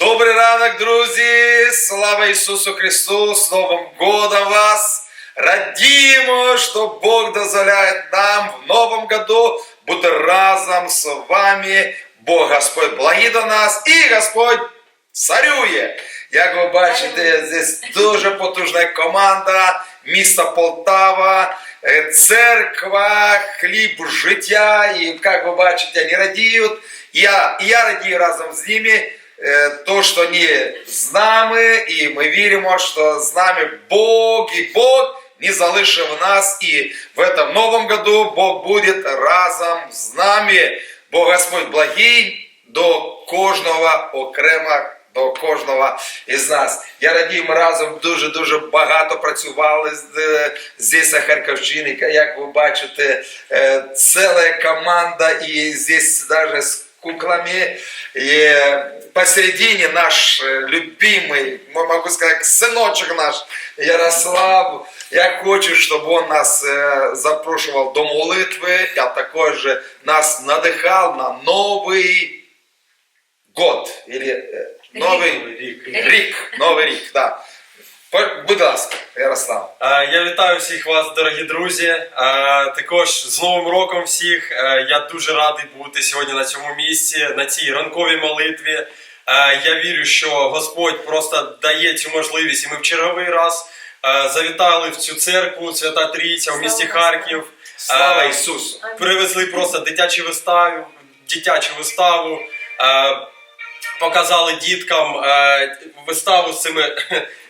Добрий ранок, друзі! Слава Ісусу Христу! З Новим годом вас! Радіємо, що Бог дозволяє нам в новому году бути разом з вами. Бог Господь благий до нас і Господь царює. Як ви бачите, здесь дуже потужна команда міста Полтава, е, церква, хліб життя. І як ви бачите, вони радіють. Я, і я радію разом з ними. Е, То, що вони з нами, і ми віримо, що з нами Бог і Бог не залишив нас. І в этом новом году Бог буде разом з нами. Бо Господь благий до кожного окремо, до кожного із нас. Я радію, ми разом дуже-дуже багато працювали з- е, здесь на Харківщині. Як ви бачите, е, ціла команда і здесь з куклами. И посередине наш э, любимый, м- могу сказать, сыночек наш Ярослав. Я хочу, чтобы он нас э, запрошивал до молитвы, а також же нас надыхал на новый год. Или э, новый Рік. рік. Новий рік, да. Будь ласка, Ярослав. Е, Я вітаю всіх вас, дорогі друзі. Е, Також з Новим роком всіх. Е, Я дуже радий бути сьогодні на цьому місці, на цій ранковій молитві. Я вірю, що Господь просто дає цю можливість, і ми в черговий раз завітали в цю церкву Свята Трійця в місті Харків. Слава Ісусу! Привезли просто дитячі вистави, дитячу виставу. Показали діткам е, виставу з цими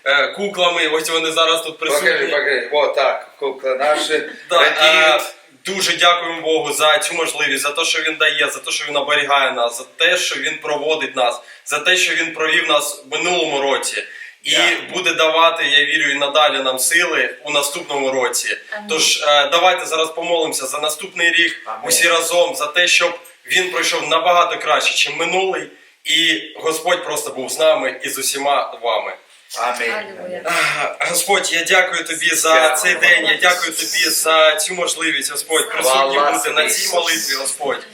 е, куклами. Ось вони зараз тут присутні. Покажи, покажи. Вот так, кукла наші Да, е, радіють. дуже дякуємо Богу за цю можливість, за те, що він дає, за те, що він оберігає нас, за те, що він проводить нас, за те, що він провів нас в минулому році. І Дякую. буде давати, я вірю, і надалі нам сили у наступному році. Амінь. Тож е, давайте зараз помолимося за наступний рік, Амінь. усі разом, за те, щоб він пройшов набагато краще, ніж минулий, і Господь просто був з нами і з усіма вами. Амінь. Господь, я дякую тобі за цей день. Я дякую тобі за цю можливість, Господь, присутні бути на цій молитві, Господь.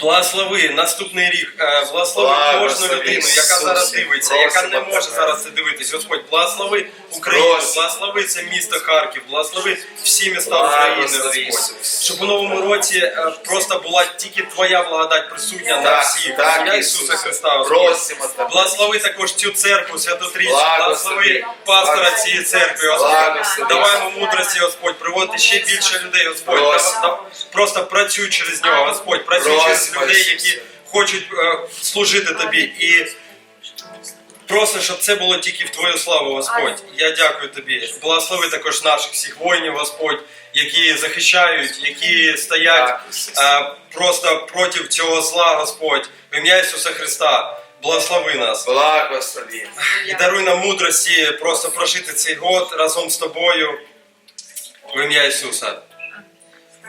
Благослови наступний рік, е, благослови кожну людину, яка зараз дивиться, яка не може зараз це дивитись. Господь, благослови Україну, благослови це місто Харків, благослови всі міста України, Господь. Щоб у новому році е, просто була тільки Твоя благодать присутня на всіх. Ім'я Ісуса Христа. Господь. Благослови також цю церкву, святу Трійцю, Благослови. пастора цієї церкви, Господь. Давай йому мудрості, Господь, приводити ще більше людей, Господь. Просто працюй через нього, Господь, працюй через Просимо, людей, які хочуть е, служити тобі. І просто, щоб це було тільки в Твою славу, Господь. Я дякую тобі. Благослови також наших всіх воїнів, Господь, які захищають, які стоять Так, е, просто проти цього зла, Господь. В ім'я Ісуса Христа. Благослови нас. Благослови. І даруй нам мудрості просто прожити цей год разом з тобою. В ім'я Ісуса.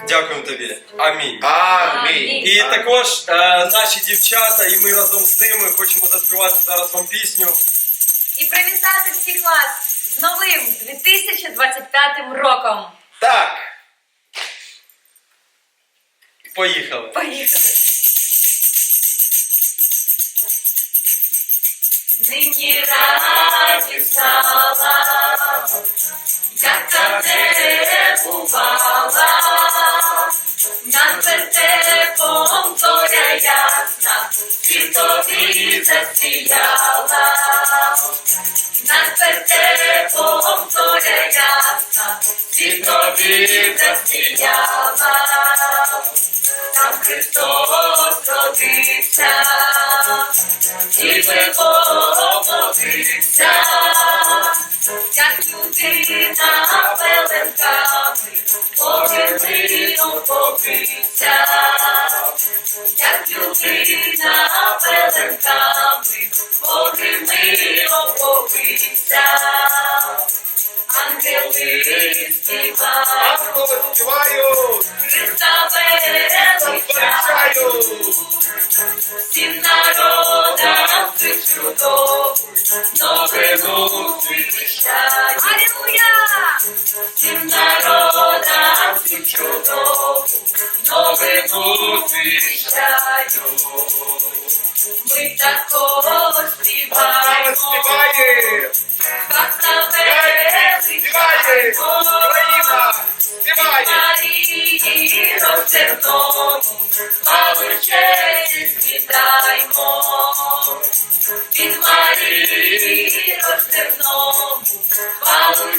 Дякуємо тобі. Амінь. Амінь. І також е, наші дівчата, і ми разом з ними хочемо заспівати зараз вам пісню. І привітати всіх вас з новим 2025 роком. Так. Поїхали. Поїхали. Нині раді стала, яка не бувала, над вертепом зоря ясна, світові засіяла, над вертепом зоря ясна, світові засіяла. Там Христос родився, і виповодився, як людина пеленками, повинно побився, як людина пеленками, повинно побився, ангели співають. Христа величаю, Марії розтерному, славу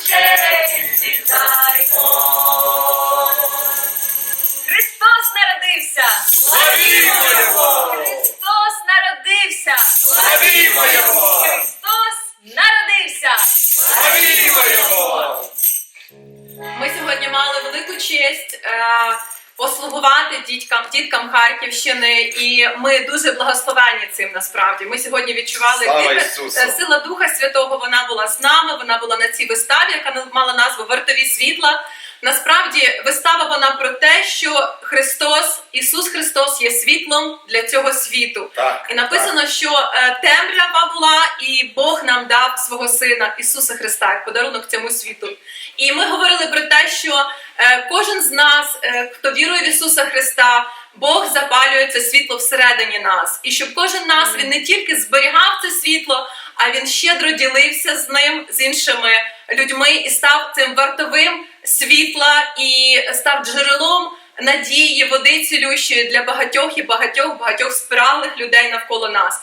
Харківщини, і ми дуже благословені цим насправді. Ми сьогодні відчували Слава е, сила Духа Святого. Вона була з нами. Вона була на цій виставі, яка мала назву Вартові світла. Насправді, вистава вона про те, що Христос, Ісус Христос є світлом для цього світу. Так, І написано, що е, темрява була, і Бог нам дав свого сина Ісуса Христа як подарунок цьому світу. І ми говорили про те, що е, кожен з нас, хто вірує в Ісуса Христа, Бог запалює це світло всередині нас. І щоб кожен нас він не тільки зберігав це світло, а він щедро ділився з ним, з іншими людьми, і став цим вартовим світла і став джерелом надії, води цілющої для багатьох і багатьох багатьох спиралих людей навколо нас.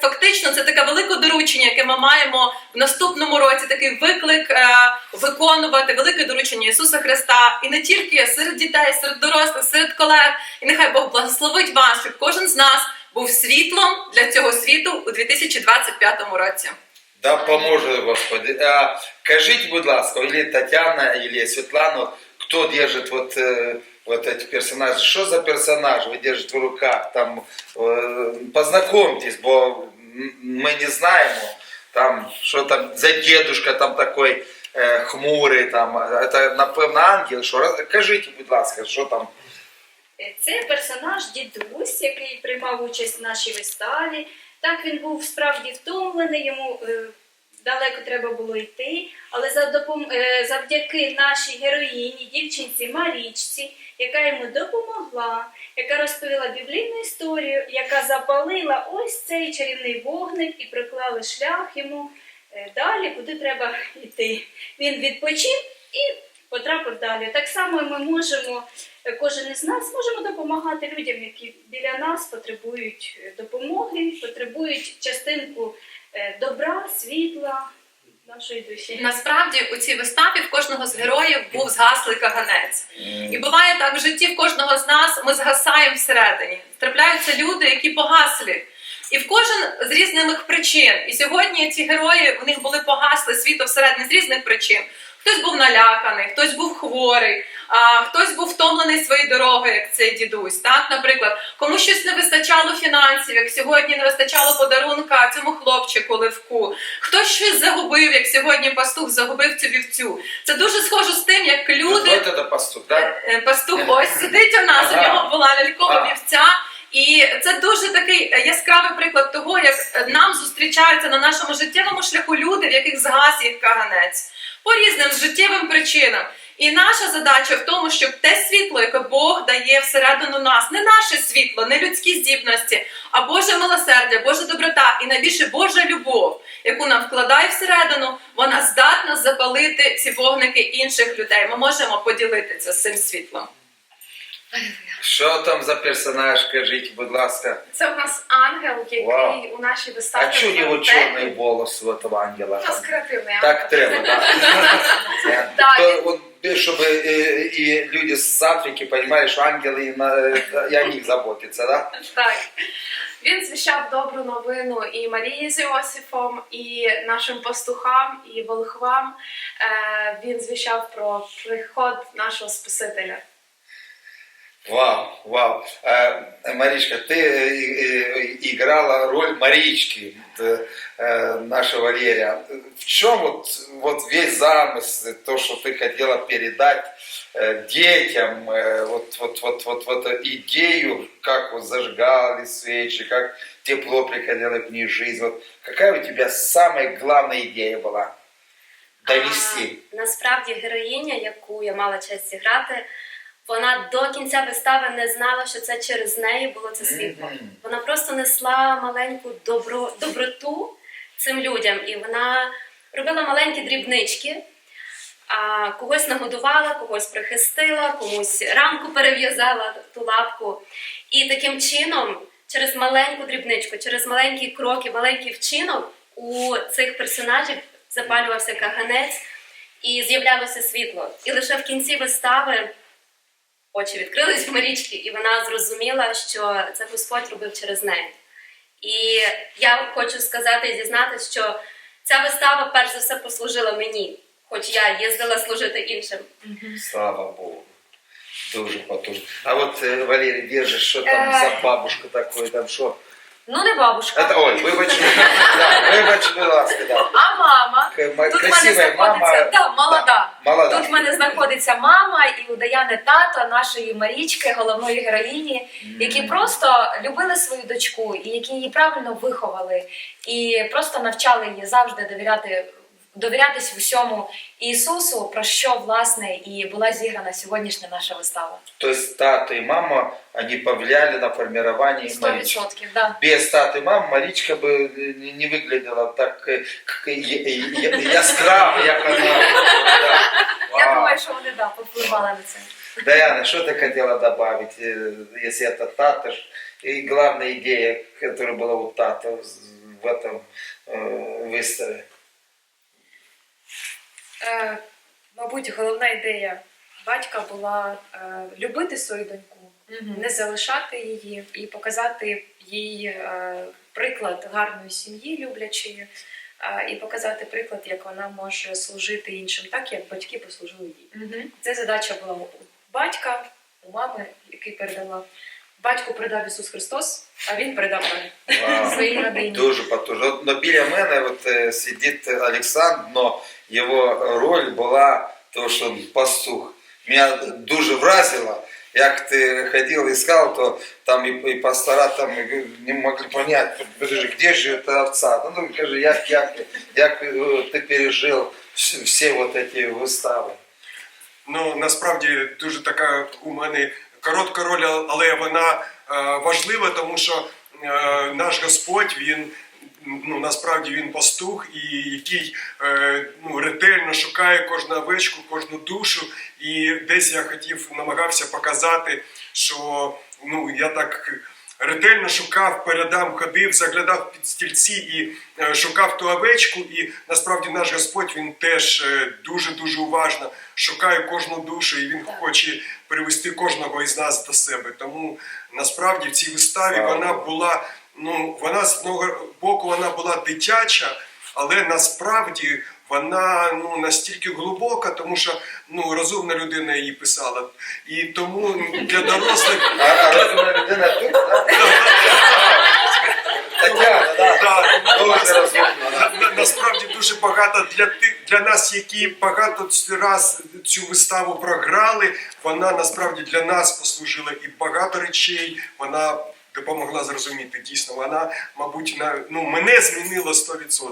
Фактично, це таке велике доручення, яке ми маємо в наступному році. Такий виклик е, виконувати велике доручення Ісуса Христа, і не тільки серед дітей, серед дорослих, серед колег. І нехай Бог благословить вас, щоб кожен з нас був світлом для цього світу у 2025 році. Да поможе Господи. А, кажіть, будь ласка, или Тетяна, или Светлана, кто держит вот, э, вот эти персонажи? Что за персонаж вы держите в руках? Там, э, познакомьтесь, бо м- мы не знаем, там, что там за дедушка там такой э, хмурий, там, это, напевно, ангел, що, Роз- кажіть, будь ласка, що там? Це персонаж дідусь, який приймав участь в нашій виставі. Так він був справді втомлений, йому е, далеко треба було йти. Але за допом... е, завдяки нашій героїні, дівчинці Марічці, яка йому допомогла, яка розповіла біблійну історію, яка запалила ось цей чарівний вогник і приклали шлях йому е, далі, куди треба йти. Він відпочив і потрапив далі. Так само ми можемо, е, кожен із нас можемо допомагати людям, які біля нас потребують е, допомоги, потребують частинку добра, світла нашої душі. Насправді у цій виставі в кожного з героїв був згаслий каганець. І буває так в житті в кожного з нас ми згасаємо всередині. Трапляються люди, які погаслі. І в кожен з різних причин. І сьогодні ці герої у них були погасли світо всередині з різних причин. Хтось був наляканий, хтось був хворий, а хтось був втомлений своєю дорогою, як цей дідусь. Так, наприклад, кому щось не вистачало фінансів, як сьогодні не вистачало подарунка цьому хлопчику Левку. Хтось щось загубив, як сьогодні пастух загубив цю вівцю. Це дуже схоже з тим, як люди это пастух, да? Е, Пастух ось сидить у нас, у нього була лялькова Ага. вівця. І це дуже такий е, яскравий приклад того, як е, нам зустрічаються на нашому життєвому шляху люди, в яких згас їх каганець по різним життєвим причинам. І наша задача в тому, щоб те світло, яке Бог дає всередину нас, не наше світло, не людські здібності, а Боже милосердя, Божа доброта і найбільше Божа любов, яку нам вкладає всередину, вона здатна запалити ці вогники інших людей. Ми можемо поділитися з цим світлом. Що там за персонаж, кажіть, будь ласка? Це у нас ангел, який Вау. у нашій виставі. А чого у нього «Фонтен». чорний волос у этого ангела? У нас креативний Так ангел. треба, так? Так, То, вот, чтобы э, и люди с Африки понимали, что ангелы и, на, и о них заботятся, да? Так. Він звіщав добру новину і Марії з Іосифом, і нашим пастухам, і волхвам. Е, Він звіщав про приход нашого Спасителя. Вау, вау. А, Маричка, ты э, э, играла роль Марички, э, э, нашего Валерия. В чем вот, вот весь замысел, то, что ты хотела передать э, детям, э, вот, вот, вот, вот, вот эту идею, как вот зажигали свечи, как тепло приходило к ней жизнь. Вот какая у тебя самая главная идея была? Довести. А, насправді героїня, яку я мала честь зіграти, Вона до кінця вистави не знала, що це через неї було це світло. Вона просто несла маленьку добро, доброту цим людям, і вона робила маленькі дрібнички. А когось нагодувала, когось прихистила, комусь рамку перев'язала ту лапку. І таким чином, через маленьку дрібничку, через маленькі кроки, маленький вчинок у цих персонажів запалювався каганець і з'являлося світло. І лише в кінці вистави очі відкрились в Марічки, і вона зрозуміла, що це Господь робив через неї. І я хочу сказати і дізнатися, що ця вистава перш за все послужила мені, хоч я їздила служити іншим. Слава Богу. Дуже потужно. А от е, Валерій, держиш, що там Е. за бабушка такої, там що? Ну, не бабушка, Это, ой, вибач, да, вибач, будь ласка, да. а мама. К- Тут в мене Красивая знаходиться мама. да, молода. Молода. Тут в мене знаходиться мама і у Даяни тато нашої Марічки, головної героїні, які просто любили свою дочку і які її правильно виховали, і просто навчали її завжди довіряти. Довірятись в усьому Ісусу, про що власне і була зіграна сьогоднішня наша вистава. То есть тата и мама, они повлияли на формирование Сто Марички. відсотків, да. Без таты и мамы Маричка бы не не выглядела так э, к- я- я- яскраво, як вона. Да. Я Вау. думаю, що вони да повпливали на це. Даяна, что ты хотела добавить, э, если это тата ж, и главная идея, которая была у тата в этом э, выставе? Е, мабуть, головна ідея батька була е, любити свою доньку, не залишати її і показати їй е, приклад гарної сім'ї, люблячої, е, і показати приклад, як вона може служити іншим, так як батьки послужили їй. Це задача була у батька, у мами, який передала. Батьку передав Ісус Христос, а він передав далі Вау. своїй родині. Дуже потужно. От, Но біля мене от, е, сидить Олександр, но його роль була то, що він пастух. Мене дуже вразило, як ти ходив і сказав, то там і, і пастора там і не могли понять, подожди, де ж эта овца? Ну, ну кажи, як, як, як е, ти пережив всі, всі вот ці вистави? Ну насправді дуже така у мене коротка роль, але вона е, важлива, тому що е, наш Господь він. Ну, насправді він пастух, і який е, ну, ретельно шукає кожну овечку, кожну душу. І десь я хотів намагався показати, що ну, я так ретельно шукав, передам, ходив, заглядав під стільці і е, шукав ту овечку. І насправді наш Господь він теж дуже дуже уважно шукає кожну душу, і він хоче привести кожного із нас до себе. Тому насправді в цій виставі вона була. Ну, вона з одного боку вона була дитяча, але насправді вона ну настільки глибока, тому що ну розумна людина її писала. І тому для дорослих А, а розумна людина тут, насправді дуже багато для тих для нас, які багато раз цю виставу програли. Вона насправді для нас послужила і багато речей. Вона допомогла зрозуміти. Дійсно, вона, мабуть, на ну мене змінила 100%.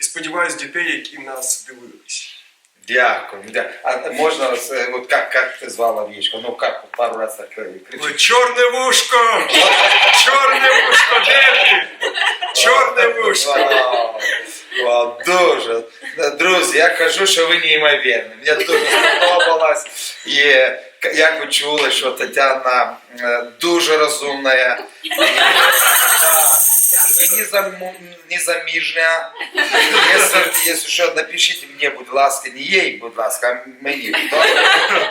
І сподіваюсь, дітей, які нас дивились. Дякую. дя- А можна, э, вот как, как ты звала овечку? Ну как, пару раз так э, кричи. Чорне вушко! Чорне вушко, де ти? Чорне вушко! Вау, вау, дуже. Друзі, я кажу, що ви неймовірні. Мені дуже сподобалось. І як ви чули, що Тетяна е, дуже розумна. Незам- незаміжня. Якщо, що, напишіть мені, будь ласка, не їй, будь ласка, а мені.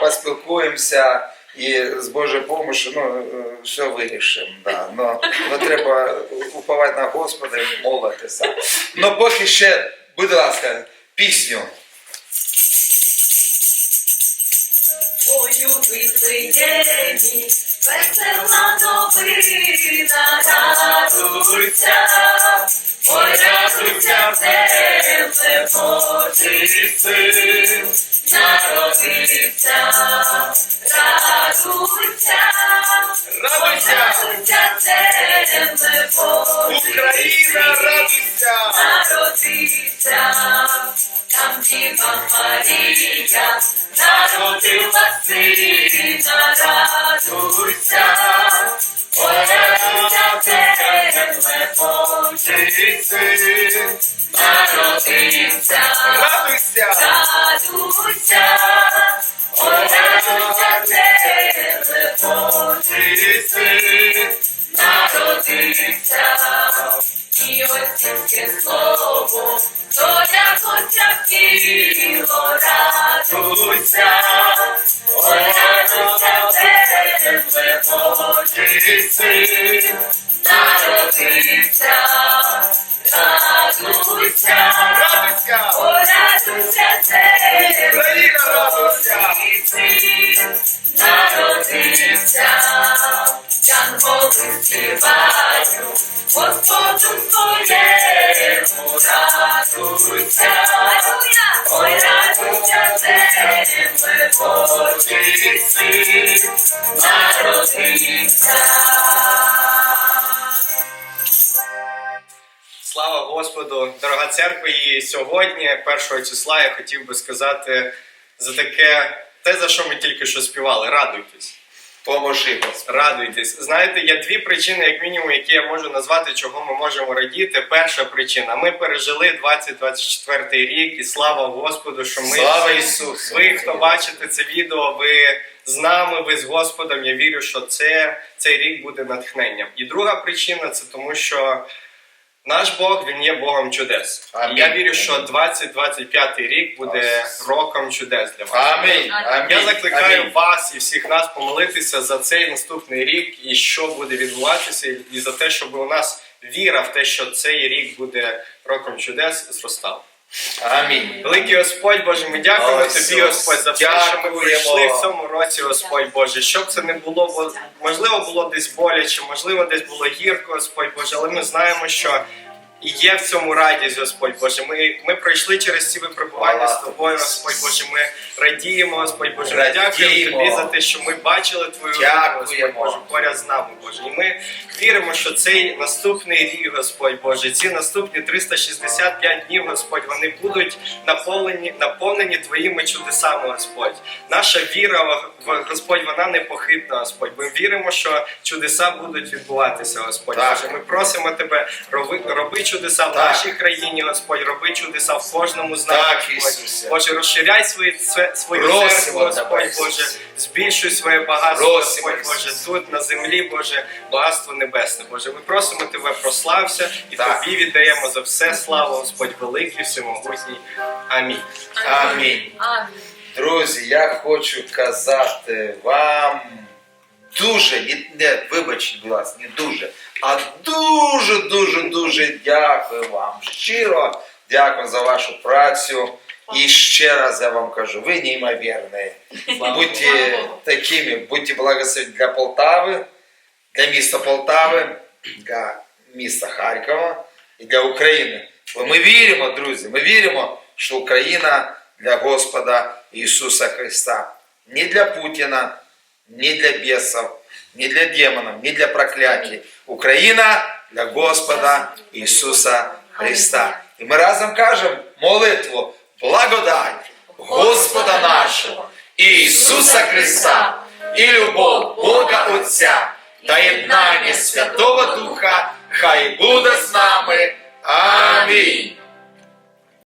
Поспілкуємося. І з Божою допомогою ну, е, все вирішимо. Да. Но, но треба уповати на Господа і молитися. Ну поки ще, будь ласка, пісню. Вифлеємі, весела новина, радуйся, ой, радуйся, земле, Божий син, радуйся, радуйся, земле, Божий син, радуйся! народився, там Діва Марія, народила сина, радуйся, радуйся, земле Божий син, народився, Радуйся! радуйся, ой, радуйся, земле Божий син, народився, і отцівське слово, доля Отця тіло, радуйся, ой, на тебе Божий син, народився, Радуйся! Син, народився. Слава Господу, дорога церква, і сьогодні, першого числа, я хотів би сказати за таке, те, за що ми тільки що співали. Радуйтесь. Поможи, Господи. Радуйтесь. Знаєте, є дві причини, як мінімум, які я можу назвати, чого ми можемо радіти. Перша причина: ми пережили 2024 рік, і слава Господу, що ми Слава Ісусу! ви, хто бачите це відео, ви з нами, ви з Господом. Я вірю, що це, цей рік буде натхненням. І друга причина це тому, що наш Бог він є Богом чудес. Амінь. Я вірю, що 2025 рік буде роком чудес для вас. Амінь. Амінь. Я закликаю Амінь. вас і всіх нас помолитися за цей наступний рік і що буде відбуватися, і за те, щоб у нас віра в те, що цей рік буде роком чудес, зростала. Амінь. Великий Господь Боже, ми дякуємо Ой, тобі, Господь, за все, що ми дякуємо. пройшли в цьому році, Господь Боже. Щоб це не було, бо можливо було десь боляче, можливо, десь було гірко, Господь Боже, але ми знаємо, що. І є в цьому радість, Господь Боже. Ми, ми пройшли через ці випробування з тобою, Господь Боже. Ми радіємо, Господь Боже. Ми дякуємо тобі за те, що ми бачили Твою руку. Господь Боже, поряд з нами, Боже. І ми віримо, що цей наступний рік, Господь Боже, ці наступні 365 днів, Господь, вони будуть наповнені, наповнені Твоїми чудесами, Господь. Наша віра Господь, вона непохитна, Господь. Ми віримо, що чудеса будуть відбуватися, Господь. Так. Боже, ми просимо Тебе, роби, роби чудеса в нашій країні, Господь, роби чудеса в кожному з нас, Так, Господь. Ісусе. Боже, розширяй свої, свою церкву, Господь. Боже, збільшуй своє багатство, Просимо, Господь, Боже, тут на землі, Боже, багатство небесне, Боже. Ми просимо Тебе, прослався і Так. Тобі віддаємо за все славу, Господь, великий, всемогутній. Амінь. Амінь. Друзі, я хочу казати вам дуже, не, не вибачте, будь ласка, не дуже, а дуже, дуже, дуже дякую вам. Щиро дякую за вашу працю. І ще раз я вам кажу, ви неймовірні. Будьте такими, будьте благословені для Полтави, для міста Полтави, для міста Харкова і для України. Бо ми віримо, друзі, ми віримо, що Україна для Господа Ісуса Христа. Не для Путіна, Не для бесов, не для демонов, не для проклятий. Україна для Господа Ісуса Христа. І ми разом кажемо молитву благодать Господа нашого Ісуса Христа і любов Бога Отця та єднання Святого Духа хай буде з нами. Амінь.